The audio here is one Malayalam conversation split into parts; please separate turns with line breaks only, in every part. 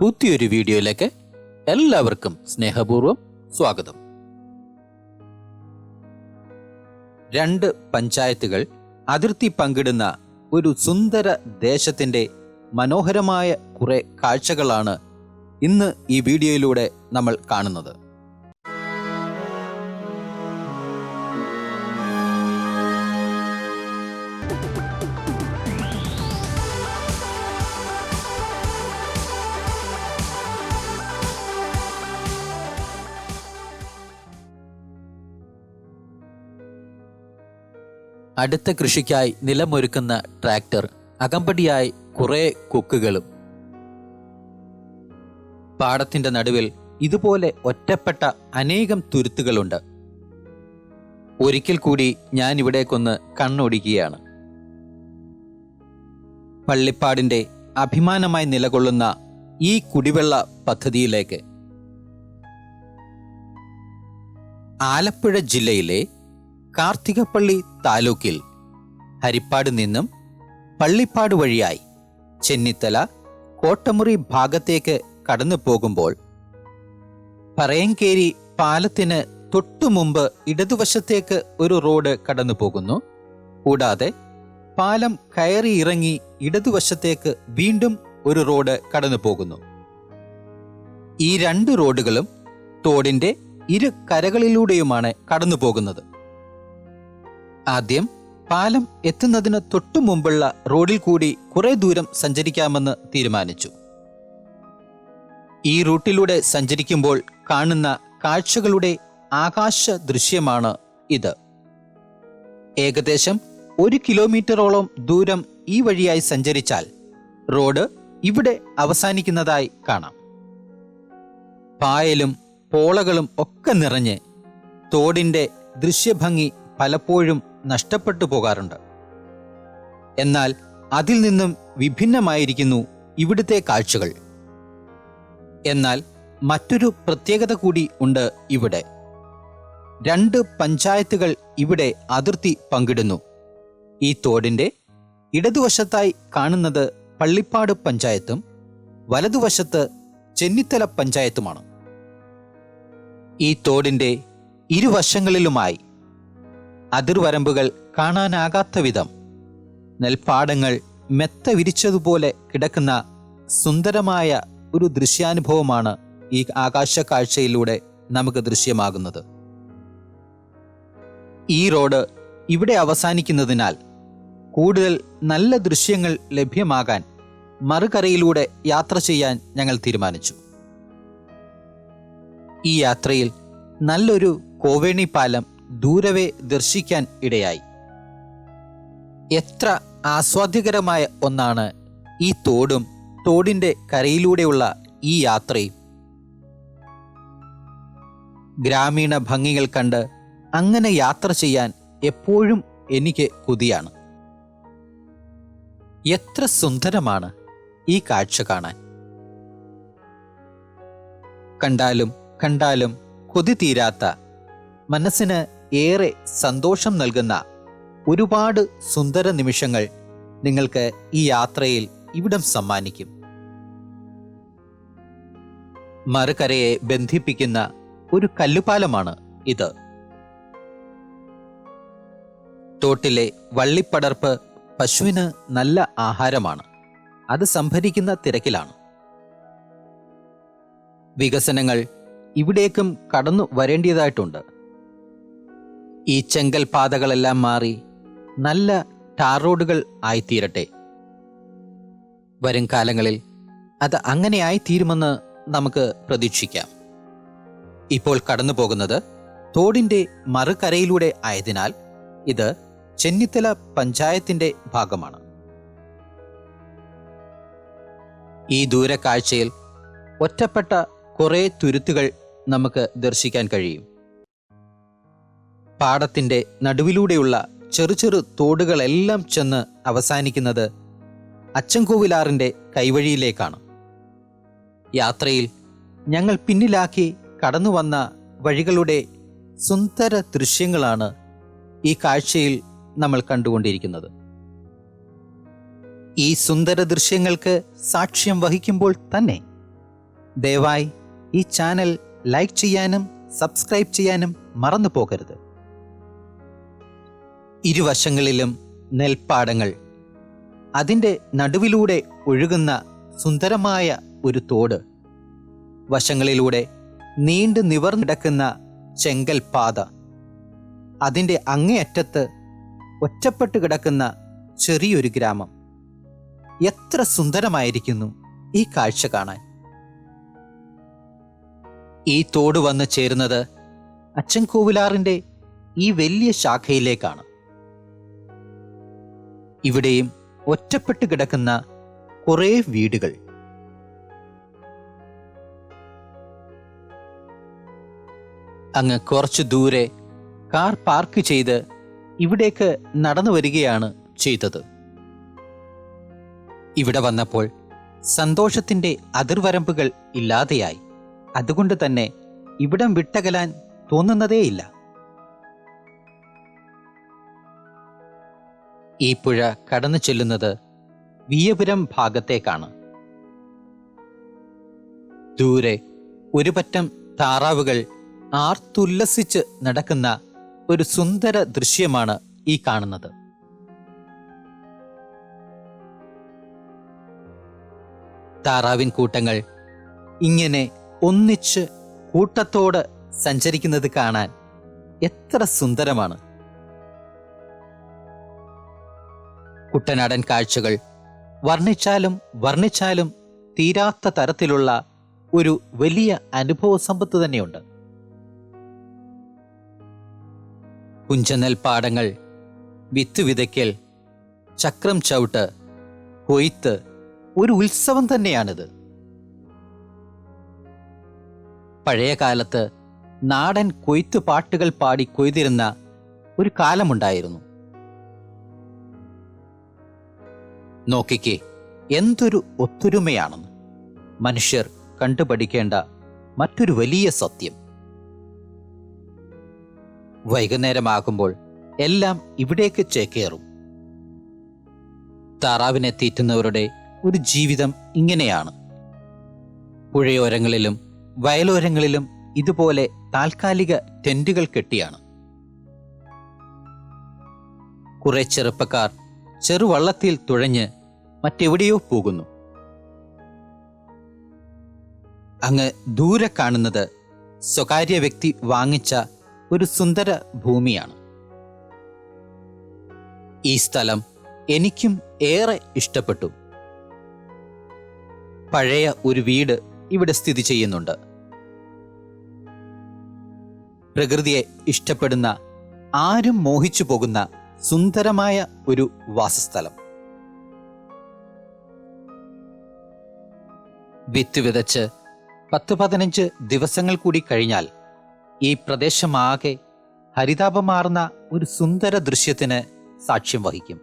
പുതിയൊരു വീഡിയോയിലേക്ക് എല്ലാവർക്കും സ്നേഹപൂർവം സ്വാഗതം. രണ്ട് പഞ്ചായത്തുകൾ അതിർത്തി പങ്കിടുന്ന ഒരു സുന്ദര ദേശത്തിന്റെ മനോഹരമായ കുറെ കാഴ്ചകളാണ് ഇന്ന് ഈ വീഡിയോയിലൂടെ നമ്മൾ കാണുന്നത്. അടുത്ത കൃഷിക്കായി നിലമൊരുക്കുന്ന ട്രാക്ടർ അകമ്പടിയായി കുറെ കൊക്കുകളും. പാടത്തിന്റെ നടുവിൽ ഇതുപോലെ ഒറ്റപ്പെട്ട അനേകം തുരുത്തുകളുണ്ട്. ഒരിക്കൽ കൂടി ഞാൻ ഇവിടേക്കൊന്ന് കണ്ണൊടിക്കുകയാണ്. പള്ളിപ്പാടിന്റെ അഭിമാനമായി നിലകൊള്ളുന്ന ഈ കുടിവെള്ള പദ്ധതിയിലേക്ക്. ആലപ്പുഴ ജില്ലയിലെ കാർത്തികപ്പള്ളി താലൂക്കിൽ ഹരിപ്പാട് നിന്നും പള്ളിപ്പാട് വഴിയായി ചെന്നിത്തല കോട്ടമുറി ഭാഗത്തേക്ക് കടന്നു പോകുമ്പോൾ പറയങ്കേരി പാലത്തിന് തൊട്ടു മുമ്പ് ഇടതുവശത്തേക്ക് ഒരു റോഡ് കടന്നു പോകുന്നു. കൂടാതെ പാലം കയറി ഇറങ്ങി ഇടതുവശത്തേക്ക് വീണ്ടും ഒരു റോഡ് കടന്നു പോകുന്നു. ഈ രണ്ട് റോഡുകളും തോടിന്റെ ഇരു കരകളിലൂടെയുമാണ് കടന്നു പോകുന്നത്. ആദ്യം പാലം എത്തുന്നതിന് തൊട്ടു മുമ്പുള്ള റോഡിൽ കൂടി കുറെ ദൂരം സഞ്ചരിക്കാമെന്ന് തീരുമാനിച്ചു. ഈ റൂട്ടിലൂടെ സഞ്ചരിക്കുമ്പോൾ കാണുന്ന കാഴ്ചകളുടെ ആകാശ ദൃശ്യമാണ് ഇത്. ഏകദേശം ഒരു കിലോമീറ്ററോളം ദൂരം ഈ വഴിയായി സഞ്ചരിച്ചാൽ റോഡ് ഇവിടെ അവസാനിക്കുന്നതായി കാണാം. പായലും പോളകളും ഒക്കെ നിറഞ്ഞ് തോടിന്റെ ദൃശ്യഭംഗി പലപ്പോഴും നഷ്ടപ്പെട്ടു പോകാറുണ്ട്. എന്നാൽ അതിൽ നിന്നും വിഭിന്നമായിരിക്കുന്നു ഇവിടുത്തെ കാഴ്ചകൾ. എന്നാൽ മറ്റൊരു പ്രത്യേകത കൂടി ഉണ്ട് ഇവിടെ. രണ്ട് പഞ്ചായത്തുകൾ ഇവിടെ അതിർത്തി പങ്കിടുന്നു. ഈ തോടിന്റെ ഇടതുവശത്തായി കാണുന്നത് പള്ളിപ്പാട് പഞ്ചായത്തും വലതുവശത്ത് ചെന്നിത്തല പഞ്ചായത്തുമാണ്. ഈ തോടിന്റെ ഇരുവശങ്ങളിലുമായി അതിർവരമ്പുകൾ കാണാനാകാത്ത വിധം. നെൽപ്പാടങ്ങൾ മെത്ത വിരിച്ചതുപോലെ കിടക്കുന്ന സുന്ദരമായ ഒരു ദൃശ്യാനുഭവമാണ് ഈ ആകാശ കാഴ്ചയിലൂടെ നമുക്ക് ദൃശ്യമാകുന്നത്. ഈ റോഡ് ഇവിടെ അവസാനിക്കുന്നതിനാൽ കൂടുതൽ നല്ല ദൃശ്യങ്ങൾ ലഭ്യമാകാൻ മറുകരയിലൂടെ യാത്ര ചെയ്യാൻ ഞങ്ങൾ തീരുമാനിച്ചു. ഈ യാത്രയിൽ നല്ലൊരു കോവേണി പാലം ദൂരവേ ദർശിക്കാൻ ഇടയായി. എത്ര ആസ്വാദ്യകരമായ ഒന്നാണ് ഈ തോടും തോടിന്റെ കരയിലൂടെയുള്ള ഈ യാത്രയും. ഗ്രാമീണ ഭംഗികൾ കണ്ട് അങ്ങനെ യാത്ര ചെയ്യാൻ എപ്പോഴും എനിക്ക് കൊതിയാണ്. എത്ര സുന്ദരമാണ് ഈ കാഴ്ച കാണാൻ. കണ്ടാലും കണ്ടാലും കൊതി തീരാത്ത മനസ്സിന് ഏറെ സന്തോഷം നൽകുന്ന ഒരുപാട് സുന്ദര നിമിഷങ്ങൾ നിങ്ങൾക്ക് ഈ യാത്രയിൽ ഇവിടം സമ്മാനിക്കും. മറുകരയെ ബന്ധിപ്പിക്കുന്ന ഒരു കല്ലുപാലമാണ് ഇത്. തോട്ടിലെ വള്ളിപ്പടർപ്പ് പശുവിന് നല്ല ആഹാരമാണ്. അത് സംഭരിക്കുന്ന തിരക്കിലാണ്. വികസനങ്ങൾ ഇവിടേക്കും കടന്നു വരേണ്ടതായിട്ടുണ്ട്. ഈ ചെങ്കൽ പാതകളെല്ലാം മാറി നല്ല ടാർ റോഡുകൾ ആയിത്തീരട്ടെ. വരും കാലങ്ങളിൽ അത് അങ്ങനെയായി ആയിത്തീരുമെന്ന് നമുക്ക് പ്രതീക്ഷിക്കാം. ഇപ്പോൾ കടന്നു പോകുന്നത് തോടിന്റെ മറുകരയിലൂടെ ആയതിനാൽ ഇത് ചെന്നിത്തല പഞ്ചായത്തിന്റെ ഭാഗമാണ്. ഈ ദൂരക്കാഴ്ചയിൽ ഒറ്റപ്പെട്ട കുറേ തുരുത്തുകൾ നമുക്ക് ദർശിക്കാൻ കഴിയും. പാടത്തിന്റെ നടുവിലൂടെയുള്ള ചെറു ചെറു തോടുകളെല്ലാം ചെന്ന് അവസാനിക്കുന്നത് അച്ചൻകോവിലാറിന്റെ കൈവഴിയിലേക്കാണ്. യാത്രയിൽ ഞങ്ങൾ പിന്നിലാക്കി കടന്നു വന്ന വഴികളുടെ സുന്ദര ദൃശ്യങ്ങളാണ് ഈ കാഴ്ചയിൽ നമ്മൾ കണ്ടുകൊണ്ടിരിക്കുന്നത്. ഈ സുന്ദര ദൃശ്യങ്ങൾക്ക് സാക്ഷ്യം വഹിക്കുമ്പോൾ തന്നെ ദയവായി ഈ ചാനൽ ലൈക്ക് ചെയ്യാനും സബ്സ്ക്രൈബ് ചെയ്യാനും മറന്നു പോകരുത് ഇരുവശങ്ങളിലും നെൽപ്പാടങ്ങൾ. അതിന്റെ നടുവിലൂടെ ഒഴുകുന്ന സുന്ദരമായ ഒരു തോട്. വശങ്ങളിലൂടെ നീണ്ടു നിവർന്നിടക്കുന്ന ചെങ്കൽ പാത അതിന്റെ അങ്ങേയറ്റത്ത് ഒറ്റപ്പെട്ട് കിടക്കുന്ന ചെറിയൊരു ഗ്രാമം. എത്ര സുന്ദരമായിരിക്കുന്നു ഈ കാഴ്ച കാണാൻ. ഈ തോട് വന്ന് ചേരുന്നത് അച്ചൻകോവിലാറിന്റെ ഈ വലിയ ശാഖയിലേക്കാണ്. ഇവിടെയും ഒറ്റപ്പെട്ട് കിടക്കുന്ന കുറേ വീടുകൾ. അങ്ങ് കുറച്ച് ദൂരെ കാർ പാർക്ക് ചെയ്ത് ഇവിടേക്ക് നടന്നു വരികയാണ് ചെയ്തത്. ഇവിടെ വന്നപ്പോൾ സന്തോഷത്തിന്റെ അതിർവരമ്പുകൾ ഇല്ലാതെയായി. അതുകൊണ്ട് തന്നെ ഇവിടം വിട്ടകലാൻ തോന്നുന്നതേയില്ല. ഈ പുഴ കടന്നു ചെല്ലുന്നത് വിയപുരം ഭാഗത്തേക്കാണ്. ദൂരെ ഒരു പറ്റം താറാവുകൾ ആർത്തുല്ലസിച്ച് നടക്കുന്ന ഒരു സുന്ദര ദൃശ്യമാണ് ഈ കാണുന്നത്. താറാവിൻ കൂട്ടങ്ങൾ ഇങ്ങനെ ഒന്നിച്ച് കൂട്ടത്തോട് സഞ്ചരിക്കുന്നത് കാണാൻ എത്ര സുന്ദരമാണ്. കുട്ടനാടൻ കാഴ്ചകൾ. വർണിച്ചാലും വർണിച്ചാലും തീരാത്ത തരത്തിലുള്ള ഒരു വലിയ അനുഭവ സമ്പത്ത് തന്നെയുണ്ട്. പുഞ്ചനെൽപ്പാടങ്ങൾ വിത്ത് വിതയ്ക്കൽ ചക്രം ചവിട്ട് കൊയ്ത്ത് ഒരു ഉത്സവം തന്നെയാണിത്. പഴയ കാലത്ത് നാടൻ കൊയ്ത്ത് പാട്ടുകൾ പാടി കൊയ്തിരുന്ന ഒരു കാലമുണ്ടായിരുന്നു. നോക്കിക്കേ എന്തൊരു ഒത്തൊരുമയാണെന്ന്. മനുഷ്യർ കണ്ടുപഠിക്കേണ്ട മറ്റൊരു വലിയ സത്യം. വൈകുന്നേരമാകുമ്പോൾ എല്ലാം ഇവിടേക്ക് ചേക്കേറും. താറാവിനെ തീറ്റുന്നവരുടെ ഒരു ജീവിതം ഇങ്ങനെയാണ്. പുഴയോരങ്ങളിലും വയലോരങ്ങളിലും ഇതുപോലെ താൽക്കാലിക ടെന്റുകൾ കെട്ടിയാണ്. കുറെ ചെറുപ്പക്കാർ ചെറുവള്ളത്തിൽ തുഴഞ്ഞ് മറ്റെവിടെയോ പോകുന്നു. അങ്ങ് ദൂരെ കാണുന്നത് സ്വകാര്യ വ്യക്തി വാങ്ങിച്ച ഒരു സുന്ദര ഭൂമിയാണ്. ഈ സ്ഥലം എനിക്കും ഏറെ ഇഷ്ടപ്പെട്ടു. പഴയ ഒരു വീട് ഇവിടെ സ്ഥിതി ചെയ്യുന്നുണ്ട്. പ്രകൃതിയെ ഇഷ്ടപ്പെടുന്ന ആരും മോഹിച്ചു പോകുന്ന സുന്ദരമായ ഒരു വാസസ്ഥലം. വിത്ത് വിതച്ച് പത്ത് പതിനഞ്ച് ദിവസങ്ങൾ കൂടി കഴിഞ്ഞാൽ ഈ പ്രദേശമാകെ ഹരിതാപമാർന്ന ഒരു സുന്ദര ദൃശ്യത്തിന് സാക്ഷ്യം വഹിക്കും.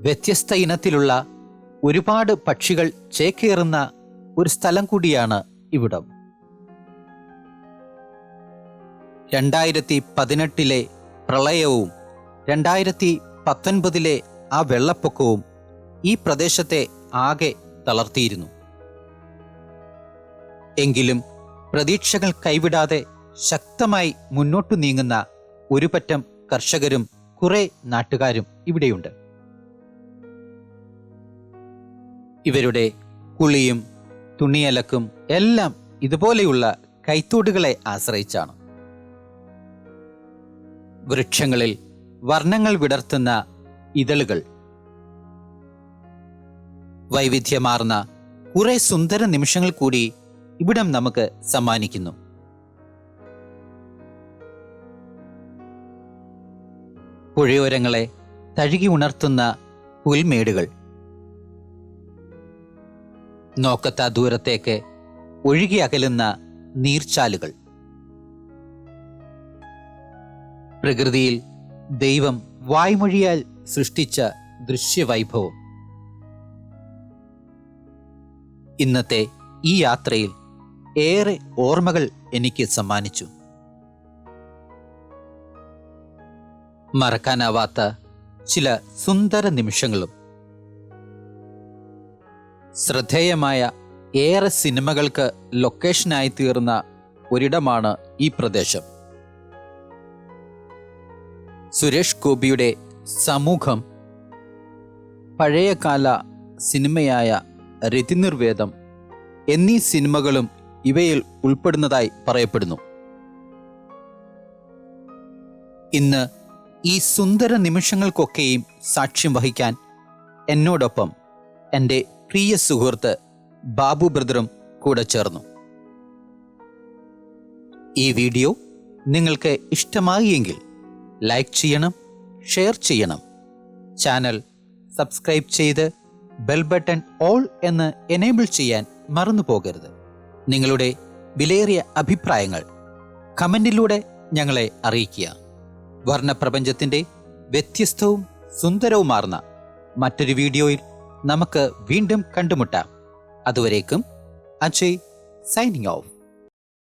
വ്യത്യസ്ത ഇനത്തിലുള്ള ഒരുപാട് പക്ഷികൾ ചേക്കേറുന്ന ഒരു സ്ഥലം കൂടിയാണ് ഇവിടം. രണ്ടായിരത്തി പതിനെട്ടിലെ പ്രളയവും രണ്ടായിരത്തി പത്തൊൻപതിലെ ആ വെള്ളപ്പൊക്കവും ഈ പ്രദേശത്തെ ആകെ തളർത്തിയിരുന്നു. എങ്കിലും പ്രതീക്ഷകൾ കൈവിടാതെ ശക്തമായി മുന്നോട്ടു നീങ്ങുന്ന ഒരു പറ്റം കർഷകരും കുറെ നാട്ടുകാരും ഇവിടെയുണ്ട്. ഇവരുടെ കുളിയും തുണിയലക്കും എല്ലാം ഇതുപോലെയുള്ള കൈത്തോടുകളെ ആശ്രയിച്ചാണ്. വൃക്ഷങ്ങളിൽ വർണങ്ങൾ വിടർത്തുന്ന ഇതളുകൾ. വൈവിധ്യമാർന്ന കുറെ സുന്ദര നിമിഷങ്ങൾ കൂടി ഇവിടം നമുക്ക് സമ്മാനിക്കുന്നു. പുഴയോരങ്ങളെ തഴുകി ഉണർത്തുന്ന പുൽമേടുകൾ. നോക്കത്ത ദൂരത്തേക്ക് ഒഴുകി അകലുന്ന നീർച്ചാലുകൾ. പ്രകൃതിയിൽ ദൈവം വായ്മൊഴിയാൽ സൃഷ്ടിച്ച ദൃശ്യവൈഭവം. ഇന്നത്തെ ഈ യാത്രയിൽ ഏറെ ഓർമ്മകൾ എനിക്ക് സമ്മാനിച്ചു. മറക്കാനാവാത്ത ചില സുന്ദര നിമിഷങ്ങളും. ശ്രദ്ധേയമായ ഏറെ സിനിമകൾക്ക് ലൊക്കേഷനായി തീർന്ന ഒരിടമാണ് ഈ പ്രദേശം. സുരേഷ് ഗോപിയുടെ സമൂഹം. പഴയകാല സിനിമയായ രതിനിർവേദം എന്നീ സിനിമകളും ഇവയിൽ ഉൾപ്പെടുന്നതായി പറയപ്പെടുന്നു. ഇന്ന് ഈ സുന്ദര നിമിഷങ്ങൾക്കൊക്കെയും സാക്ഷ്യം വഹിക്കാൻ എന്നോടൊപ്പം എന്റെ പ്രിയ സുഹൃത്ത് ബാബു ബ്രദറും കൂടെ ചേർന്നു. ഈ വീഡിയോ നിങ്ങൾക്ക് ഇഷ്ടമായെങ്കിൽ ലൈക്ക് ചെയ്യണം ഷെയർ ചെയ്യണം. ചാനൽ സബ്സ്ക്രൈബ് ചെയ്ത് ബെൽ ബട്ടൺ ഓൾ എന്ന് എനേബിൾ ചെയ്യാൻ മറന്നു പോകരുത്. നിങ്ങളുടെ വിലയേറിയ അഭിപ്രായങ്ങൾ കമന്റിലൂടെ ഞങ്ങളെ അറിയിക്കുക. വർണപ്രപഞ്ചത്തിന്റെ വ്യത്യസ്തവും സുന്ദരവുമാർന്ന മറ്റൊരു വീഡിയോയിൽ നമുക്ക് വീണ്ടും കണ്ടുമുട്ടാം. അതുവരേക്കും അജയ് സൈനിങ് ഓഫ്.